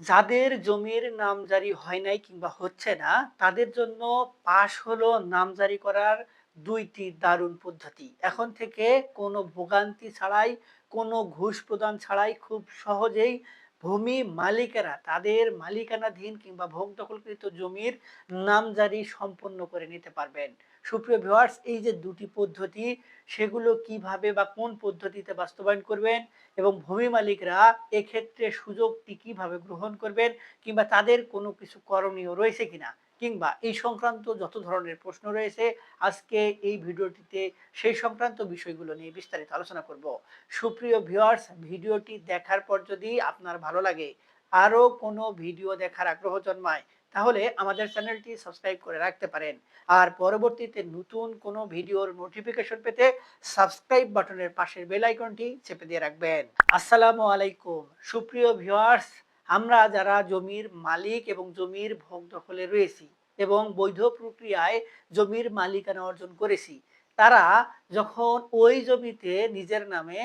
যাদের জমির নামজারি হয় নাই কিংবা হচ্ছে না, তাদের জন্য পাস হলো নামজারি করার দুইটি দারুণ পদ্ধতি। এখন থেকে কোনো ভোগান্তি ছাড়াই, কোনো ঘুষ প্রদান ছাড়াই খুব সহজেই ভূমি মালিকেরা তাদের মালিকানাধীন কিংবা ভোগ দখলকৃত জমির নামজারি সম্পন্ন করে নিতে পারবেন। সুপ্রিয় ভিওয়ার্স এই যে দুটি পদ্ধতি, সেগুলো কীভাবে বা কোন পদ্ধতিতে বাস্তবায়ন করবেন এবং ভূমি মালিকরা এক্ষেত্রে সুযোগটি কীভাবে গ্রহণ করবেন কিংবা তাদের কোনো কিছু করণীয় রয়েছে কিনা কিংবা এই সংক্রান্ত যত ধরনের প্রশ্ন রয়েছে, আজকে এই ভিডিওটিতে সেই সংক্রান্ত বিষয়গুলো নিয়ে বিস্তারিত আলোচনা করব। সুপ্রিয় ভিউয়ার্স ভিডিওটি দেখার পর যদি আপনার ভালো লাগে, আরও কোনো ভিডিও দেখার আগ্রহ জন্মায়, তাহলে আমাদের চ্যানেলটি সাবস্ক্রাইব করে রাখতে পারেন। আর পরবর্তীতে নতুন কোনো ভিডিওর নোটিফিকেশন পেতে সাবস্ক্রাইব বাটনের পাশের বেল আইকনটি চেপে দিয়ে রাখবেন। আসসালামু আলাইকুম। সুপ্রিয় ভিউয়ার্স আমরা যারা জমির মালিক এবং জমির ভোগ দখলে রয়েছি এবং বৈধ প্রক্রিয়ায় জমির মালিকানা অর্জন করেছি, তারা যখন ওই জমিতে নিজের নামে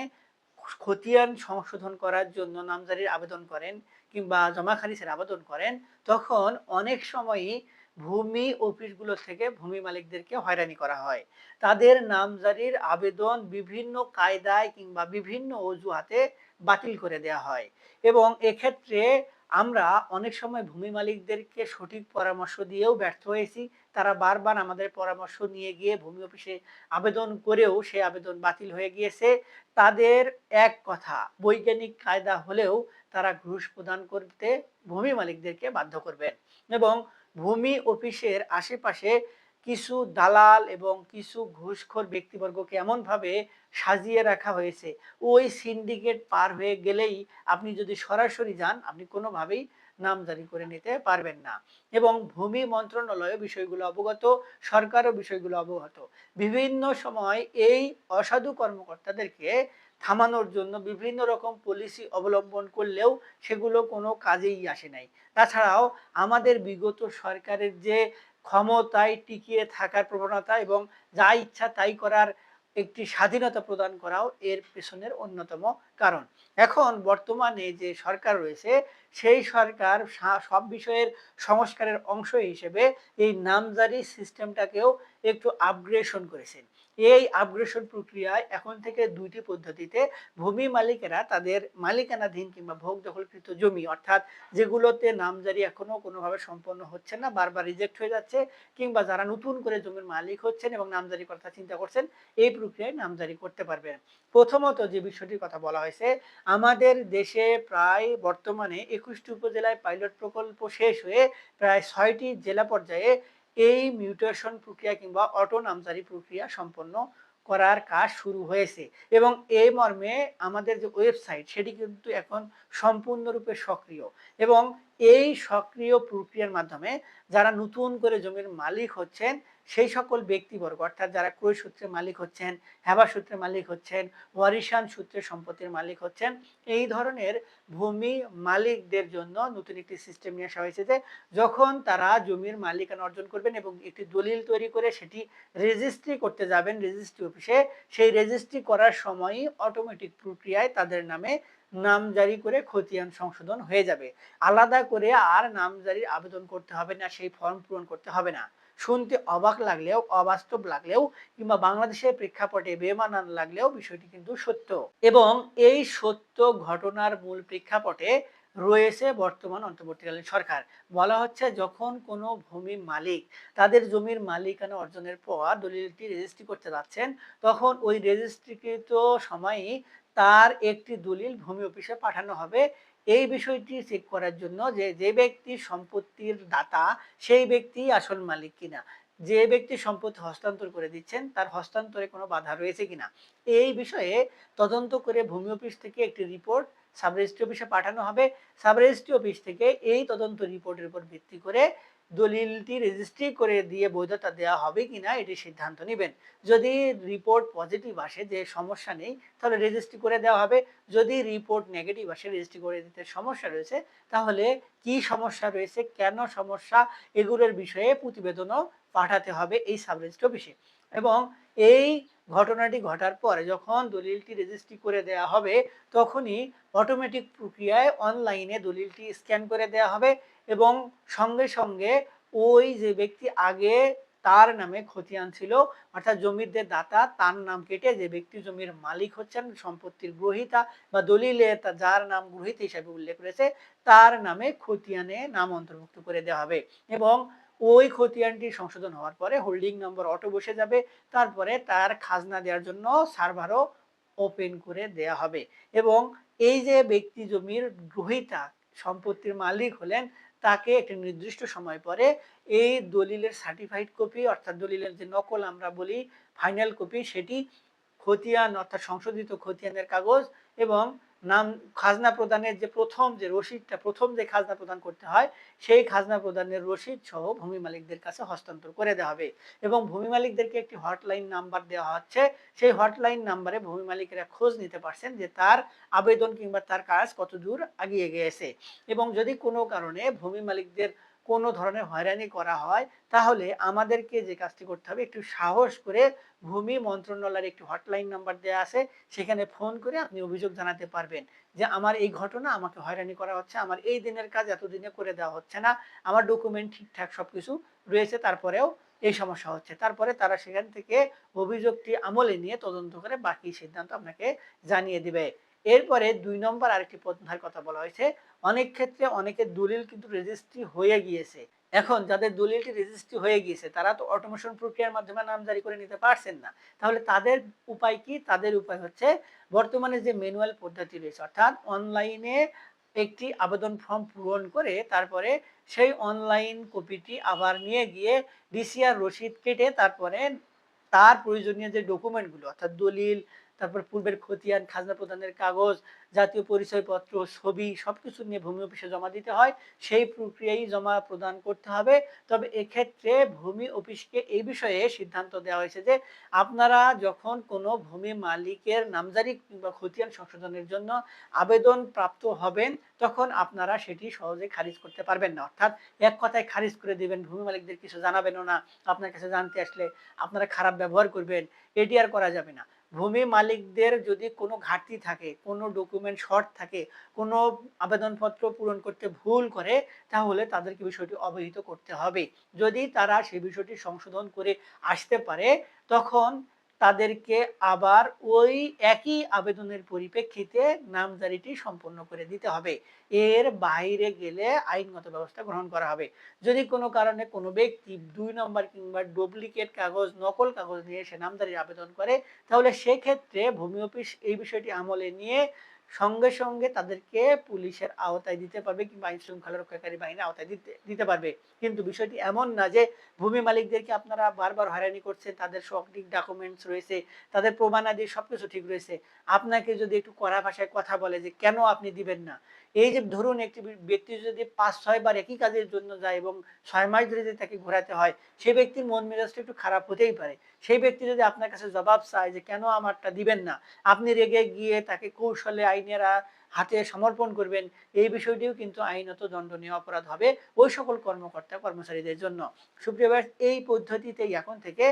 খতিয়ান সংশোধন করার জন্য নামজারির আবেদন করেন কিংবা জমা খারিজের আবেদন করেন, তখন অনেক সময়ই ভূমি অফিসগুলো থেকে ভূমি মালিকদেরকে হয়রানি করা হয়। তাদের নামজারির আবেদন বিভিন্ন কায়দায় কিংবা বিভিন্ন অজুহাতে বাতিল করে দেওয়া হয় এবং এক্ষেত্রে আমরা অনেক সময় ভূমি মালিকদেরকে সঠিক পরামর্শ দিয়েও ব্যর্থ হয়েছি। তারা বারবার আমাদের পরামর্শ নিয়ে গিয়ে ভূমি অফিসে আবেদন করেও সে আবেদন বাতিল হয়ে গিয়েছে। তাদের এক কথা, বৈজ্ঞানিক কায়দা হলেও তারা ঘুষ প্রদান করতে ভূমি মালিকদেরকে বাধ্য করবেন এবং ভূমি অফিসের আশেপাশে কিছু দালাল এবং কিছু ঘুষখোর ব্যক্তিবর্গকে এমনভাবে সাজিয়ে রাখা হয়েছে। ওই সিন্ডিকেট পার হয়ে গেলেই আপনি যদি সরাসরি যান, আপনি কোনোভাবেই নামজারি করে নিতে পারবেন না। এবং ভূমি মন্ত্রণালয় বিষয়গুলো অবগত, সরকারও বিষয়গুলো অবগত। বিভিন্ন সময় এই অসাধু কর্মকর্তাদেরকে থামানোর জন্য বিভিন্ন রকম পলিসি অবলম্বন করলেও সেগুলো কোনো কাজেই আসে নাই। তাছাড়াও আমাদের বিগত সরকারের যে ক্ষমতায় টিকিয়ে থাকার প্রবণতা এবং যা ইচ্ছা তাই করার একটি স্বাধীনতা প্রদান করাও এর পেছনের অন্যতম কারণ। এখন বর্তমানে যে সরকার রয়েছে, সেই সরকার সব বিষয়ের সংস্কারের অংশ হিসেবে এই নামজারি সিস্টেমটাকেও একটু আপগ্রেশন করেছেন। এই আপগ্রেশন প্রক্রিয়ায় এখন থেকে দুইটি পদ্ধতিতে ভূমি মালিকেরা তাদের মালিকানাধীন কিংবা ভোগ দখলকৃত জমি, অর্থাৎ যেগুলোতে নামজারি এখনও কোনোভাবে সম্পন্ন হচ্ছে না, বারবার রিজেক্ট হয়ে যাচ্ছে কিংবা যারা নতুন করে জমির মালিক হচ্ছেন এবং নামজারি কথা চিন্তা করছেন, এই প্রক্রিয়ায় নামজারি করতে পারবেন। প্রথমত যে বিষয়টির কথা বলা হয়েছে, আমাদের দেশে প্রায় বর্তমানে একুশটি উপজেলায় পাইলট প্রকল্প শেষ হয়ে প্রায় ছয়টি জেলা পর্যায়ে এই মিউটেশন প্রক্রিয়া কিংবা অটো নামজারি প্রক্রিয়া সম্পন্ন করার কাজ শুরু হয়েছে। এবং এই মর্মে আমাদের যে ওয়েবসাইট সেটি কিন্তু এখন সম্পূর্ণরূপে সক্রিয়। এবং এই সক্রিয় প্রক্রিয়ার মাধ্যমে যারা নতুন করে জমির মালিক হচ্ছেন সেই সকল ব্যক্তিবর্গ, অর্থাৎ যারা ক্রয় সূত্রে মালিক হচ্ছেন হেবা সূত্রে মালিক হচ্ছেন, ওয়ারিশান সূত্রে সম্পত্তির মালিক হচ্ছেন, এই ধরনের ভূমি মালিকদের জন্য নতুন একটি সিস্টেম নিয়ে আসা হয়েছে যে যখন তারা জমির মালিকানা অর্জন করবেন এবং একটি দলিল তৈরি করে সেটি রেজিস্ট্রি করতে যাবেন রেজিস্ট্রি অফিসে সেই রেজিস্ট্রি করার সময়ই অটোমেটিক প্রক্রিয়ায় তাদের নামে নাম জারি করে খতিয়ান সংশোধন হয়ে যাবে। আলাদা করে আর নাম জারির আবেদন করতে হবে না, সেই ফর্ম পূরণ করতে হবে না। শুনতে অবাক লাগলেও, অবাস্তব লাগলেও কিংবা বাংলাদেশের প্রেক্ষাপটে বেমানান লাগলেও বিষয়টি কিন্তু সত্য। এবং এই সত্য ঘটনার মূল প্রেক্ষাপটে রয়েছে বর্তমান অন্তর্বর্তীকালীন সরকার। বলা হচ্ছে যখন কোনো ভূমি মালিক তাদের জমির মালিকানা অর্জনের পর দলিলটি রেজিস্ট্রি করতে যাচ্ছেন, তখন ওই রেজিস্ট্রিকৃত সময়ই তার একটি দলিল ভূমি অফিসে পাঠানো হবে। এই বিষয়টি চেক করার জন্য যে যে ব্যক্তি সম্পত্তির দাতা সেই ব্যক্তি আসল মালিক কিনা। যে ব্যক্তি সম্পত্তি হস্তান্তর করে দিচ্ছেন, তার হস্তান্তরে কোনো বাধা রয়েছে কিনা। এই বিষয়ে তদন্ত করে ভূমি অফিস থেকে একটি রিপোর্ট সাব রেজিস্ট্রি অফিসে পাঠানো হবে। সাব রেজিস্ট্রি অফিস থেকে এই তদন্ত রিপোর্টের উপর ভিত্তি করে দলিলটি রেজিস্ট্রি করে দিয়ে বৈধতা দেওয়া হবে কিনা এটি সিদ্ধান্ত নেবেন। যদি রিপোর্ট পজিটিভ আসে যে সমস্যা নেই, তাহলে রেজিস্ট্রি করে দেওয়া হবে। যদি রিপোর্ট নেগেটিভ আসে রেজিস্ট্রি করে দিতে সমস্যা রয়েছে, তাহলে কি সমস্যা রয়েছে, কেন সমস্যা, এগুলোর বিষয়ে প্রতিবেদনও পাঠাতে হবে এই সাব রেজিস্ট্রি অফিসে। এবং এই ঘটনাটি ঘটার পরে যখন দলিলটি রেজিস্ট্রি করে দেয়া হবে, তখনই অটোমেটিক প্রক্রিয়ায় অনলাইনে দলিলটি স্ক্যান করে দেয়া হবে। এবং সঙ্গে সঙ্গে ওই যে ব্যক্তি আগে তার নামে খতিয়ান ছিল, অর্থাৎ জমির যে দাতা, তার নাম কেটে যে ব্যক্তি জমির মালিক হচ্ছেন, সম্পত্তির গ্রহিতা বা দলিলে যার নাম গ্রহিতা হিসাবে উল্লেখ করেছে তার নামে খতিয়ানে নাম অন্তর্ভুক্ত করে দেওয়া হবে। এবং ওই খতিয়ানটি সংশোধন হওয়ার পরে হোল্ডিং নম্বর অটো বসে যাবে, তারপরে তার খাজনা দেওয়ার জন্য সার্ভারও ওপেন করে দেয়া হবে। এবং এই যে ব্যক্তি জমির গ্রহিতা সম্পত্তির মালিক হলেন, তাকে একটি নির্দিষ্ট সময় পরে এই দলিলের সার্টিফাইড কপি অর্থাৎ দলিলের যে নকল আমরা বলি ফাইনাল কপি সেটি খতিয়ান, অর্থাৎ সংশোধিত খতিয়ানের কাগজ এবং নাম খাজনা প্রদানের যে প্রথম যে রসিদটা, প্রথম যে খাজনা প্রদান করতে হয়, সেই খাজনা প্রদানের রসিদ সহ ভূমি মালিকদের কাছে হস্তান্তর করে দেওয়া হবে। এবং ভূমি মালিকদেরকে একটি হটলাইন নাম্বার দেওয়া হচ্ছে। সেই হটলাইন নাম্বারে ভূমি মালিকেরা খোঁজ নিতে পারছেন যে তার আবেদন কিংবা তার কাজ কত দূর আগিয়ে গিয়েছে এবং যদি কোনো কারণে ভূমি মালিকদের কোনো ধরনের হয়রানি করা হয়, তাহলে আমাদেরকে যে কাজটি করতে হবে, একটু সাহস করে ভূমি মন্ত্রণালয়ের একটি হটলাইন নাম্বার দেওয়া আছে, সেখানে ফোন করে আপনি অভিযোগ জানাতে পারবেন যে আমার এই ঘটনা, আমাকে হয়রানি করা হচ্ছে, আমার এই দিনের কাজ এতদিনে করে দেওয়া হচ্ছে না, আমার ডকুমেন্ট ঠিকঠাক সব কিছু রয়েছে, তারপরেও এই সমস্যা হচ্ছে। তারপরে তারা সেখান থেকে অভিযোগটি আমলে নিয়ে তদন্ত করে বাকি সিদ্ধান্ত আপনাকে জানিয়ে দিবে। এরপরে দুই নম্বর আরেকটি পন্থার কথা বলা হয়েছে, অনেক ক্ষেত্রে অনেকের দলিল কিন্তু রেজিস্ট্রি হয়ে গিয়েছে। এখন যাদের দলিলটি রেজিস্ট্রি হয়ে গিয়েছে, তারা তো অটোমেশন প্রক্রিয়ার মাধ্যমে নাম জারি করে নিতে পারছেন না। তাহলে তাদের উপায় কি? তাদের উপায় হচ্ছে বর্তমানে যে ম্যানুয়াল পদ্ধতি রয়েছে, অর্থাৎ অনলাইনে একটি আবেদন ফর্ম পূরণ করে তারপরে সেই অনলাইন কপিটি আবার নিয়ে গিয়ে ডিসিআর রসিদ কেটে তারপরে তার প্রয়োজনীয় যে ডকুমেন্টগুলো অর্থাৎ দলিল তারপর পূর্বের খতিয়ান, খাজনা প্রদানের কাগজ, জাতীয় পরিচয়পত্র, ছবি, সবকিছু নিয়ে ভূমি অফিসে জমা দিতে হয়। সেই প্রক্রিয়ায় জমা প্রদান করতে হবে। তবে এক্ষেত্রে ভূমি অফিসকে এই বিষয়ে সিদ্ধান্ত দেওয়া হয়েছে যে, আপনারা যখন কোনো ভূমি মালিকের নামজারি কিংবা খতিয়ান সংশোধনের জন্য আবেদন প্রাপ্ত হবেন, তখন আপনারা সেটি সহজে খারিজ করতে পারবেন না। অর্থাৎ এক কথায় খারিজ করে দিবেন, ভূমি মালিকদের কিছু জানাবেনও না, আপনার কাছে জানতে আসলে আপনারা খারাপ ব্যবহার করবেন, এটি আর করা যাবে না। ভূমি মালিকদের যদি কোনো ঘাটতি থাকে, কোনো ডকুমেন্ট শর্ট থাকে, কোনো আবেদনপত্র পূরণ করতে ভুল করে, তাহলে তাদেরকে বিষয়টি অবহিত করতে হবে। যদি তারা সেই বিষয়টি সংশোধন করে আসতে পারে, তখন তাদেরকে আবার ওই একই আবেদনের পরিপ্রেক্ষিতে নামজারিটি সম্পন্ন করে দিতে হবে। এর বাইরে গেলে আইনগত ব্যবস্থা গ্রহণ করা হবে। যদি কোনো কারণে কোনো ব্যক্তি দুই নম্বর কিংবা ডুপ্লিকেট কাগজ, নকল কাগজ নিয়ে সে নামজারির আবেদন করে, তাহলে সেক্ষেত্রে ভূমি অফিস এই বিষয়টি আমলে নিয়ে সঙ্গে সঙ্গে তাদেরকে পুলিশের আওতায় দিতে পারবে কিংবা আইন শৃঙ্খলা রক্ষাকারী বাহিনীর আওতায় দিতে দিতে পারবে। কিন্তু বিষয়টি এমন না যে ভূমি মালিকদেরকে আপনারা বারবার হয়রানি করছেন, তাদের সঠিক ডকুমেন্টস রয়েছে, তাদের প্রমাণাদি সবকিছু ঠিক রয়েছে। আপনাকে যদি একটু কড়া ভাষায় কথা বলে যে কেন আপনি দিবেন না? এই যে ধরুন একটি ব্যক্তি যদি পাঁচ ছয়বার একই কাজের জন্য যায় এবং ছয় মাস ধরে যদি তাকে ঘোরাতে হয় সেই ব্যক্তির মন মেজাজটা একটু খারাপ হতেই পারে। সেই ব্যক্তি যদি আপনার কাছে জবাব চায় যে, কেন আমারটা দিবেন না? আপনি রেগে গিয়ে তাকে কৌশলে, আইনেরা হাতে সমর্পণ করবেন, এই বিষয়টিও কিন্তু আইনত দণ্ডনীয় অপরাধ হবে ওই সকল কর্মকর্তা, কর্মচারীদের জন্য। সুপ্রিয় এই পদ্ধতিতেই এখন থেকে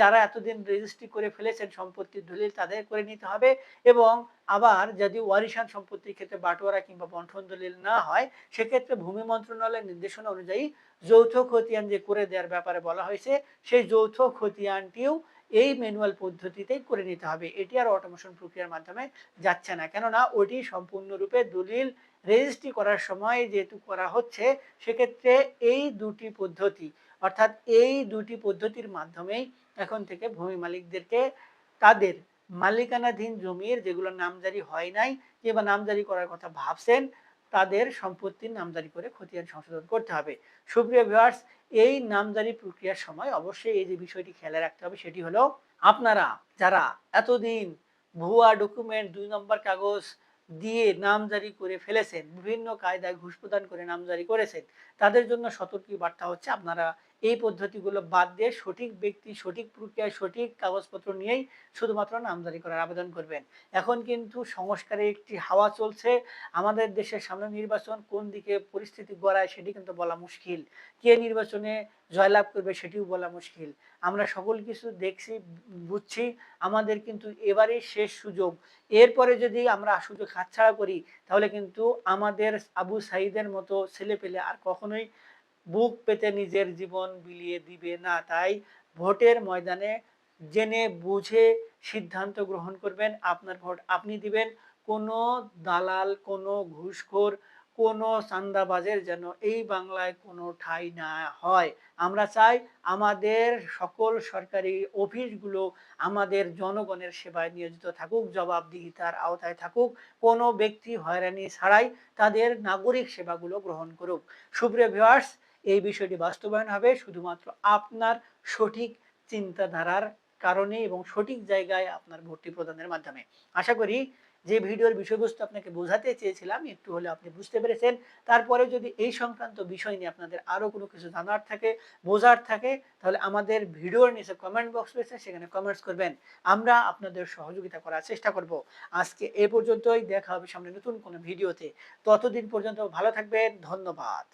যারা এতদিন রেজিস্ট্রি করে ফেলেছেন সম্পত্তির দলিল তাদের করে নিতে হবে এবং আবার যদি ওয়ারিশান সম্পত্তির ক্ষেত্রে বাটোয়ারা কিংবা বন্ঠন দলিল না হয়, সেক্ষেত্রে ভূমি মন্ত্রণালয়ের নির্দেশনা অনুযায়ী যৌথ খতিয়ান যে করে দেওয়ার ব্যাপারে বলা হয়েছে, সেই যৌথ খতিয়ানটিও এই ম্যানুয়াল পদ্ধতিতেই করে নিতে হবে। এটি আর অটোমেশন প্রক্রিয়ার মাধ্যমে যাচ্ছে না। কেননা, ওটি সম্পূর্ণরূপে দলিল রেজিস্ট্রি করার সময় যেহেতু করা হচ্ছে, সেক্ষেত্রে এই দুটি পদ্ধতি, অর্থাৎ এই দুটি পদ্ধতির মাধ্যমেই এখন থেকে ভূমি মালিকদেরকে তাদের মালিকানাধীন জমির যেগুলো নামজারি হয় নাই, কিংবা নামজারি করার কথা ভাবছেন, তাদের সম্পত্তির নামজারি করে খতিয়ান সংশোধন করতে হবে। সুপ্রিয় ভিউয়ার্স এই নামজারি প্রক্রিয়ার সময় অবশ্যই এই যে বিষয়টি খেয়াল রাখতে হবে সেটি হলো আপনারা যারা এতদিন ভুয়া ডকুমেন্ট দুই নম্বর কাগজ দিয়ে নামজারি করে ফেলেছেন, বিভিন্ন কায়দায় ঘুষ প্রদান করে নামজারি করেছেন, তাদের জন্য সতর্কী বার্তা হচ্ছে আপনারা এই পদ্ধতিগুলো বাদ দিয়ে সঠিক ব্যক্তি, সঠিক প্রক্রিয়ায় সঠিক কাগজপত্র নিয়েই শুধুমাত্র নামজারি করার আবেদন করবেন। এখন কিন্তু সংস্কারের একটি হাওয়া চলছে। আমাদের দেশের সামনে নির্বাচন কোন দিকে পরিস্থিতি গড়ায় সেটি কিন্তু বলা মুশকিল। কে নির্বাচনে জয়লাভ করবে সেটিও বলা মুশকিল। আমরা সকল কিছু দেখছি, বুঝছি, আমাদের কিন্তু এবারে শেষ সুযোগ। এরপরে যদি আমরা সুযোগ হাতছাড়া করি, তাহলে কিন্তু আমাদের আবু সাইদের মতো ছেলে পেলে আর কখনোই বুক পেতে নিজের জীবন বিলিয়ে দিবে না। তাই ভোটের ময়দানে জেনে বুঝে সিদ্ধান্ত গ্রহণ করবেন। আপনার ভোট আপনি দিবেন। কোনো দালাল, কোনো ঘুষখোর, কোনো চান্দাবাজের যেন এই বাংলায় কোনো ঠাই না হয়। আমরা চাই আমাদের সকল সরকারি অফিসগুলো আমাদের জনগণের সেবায় নিয়োজিত থাকুক, জবাবদিহিতার আওতায় থাকুক। কোনো ব্যক্তি হয়রানি ছাড়াই তাদের নাগরিক সেবাগুলো গ্রহণ করুক। সুপ্রিয় ভিউয়ার্স এই বিষয়টি বাস্তবায়ন হবে শুধুমাত্র আপনার সঠিক চিন্তাধারার কারণে এবং সঠিক জায়গায় আপনার ভর্তি প্রদানের মাধ্যমে। আশা করি যে ভিডিওর বিষয়বস্তু আপনাকে বোঝাতে চেয়েছিলাম, একটু হলে আপনি বুঝতে পেরেছেন। তারপরে যদি এই সংক্রান্ত বিষয় নিয়ে আপনাদের আরও কোনো কিছু জানার থাকে, বোঝার থাকে, তাহলে আমাদের ভিডিওর নিচে কমেন্ট বক্স রয়েছে, সেখানে কমেন্টস করবেন। আমরা আপনাদের সহযোগিতা করার চেষ্টা করব। আজকে এ পর্যন্তই, দেখা হবে সামনে নতুন কোনো ভিডিওতে। ততদিন পর্যন্ত ভালো থাকবেন, ধন্যবাদ।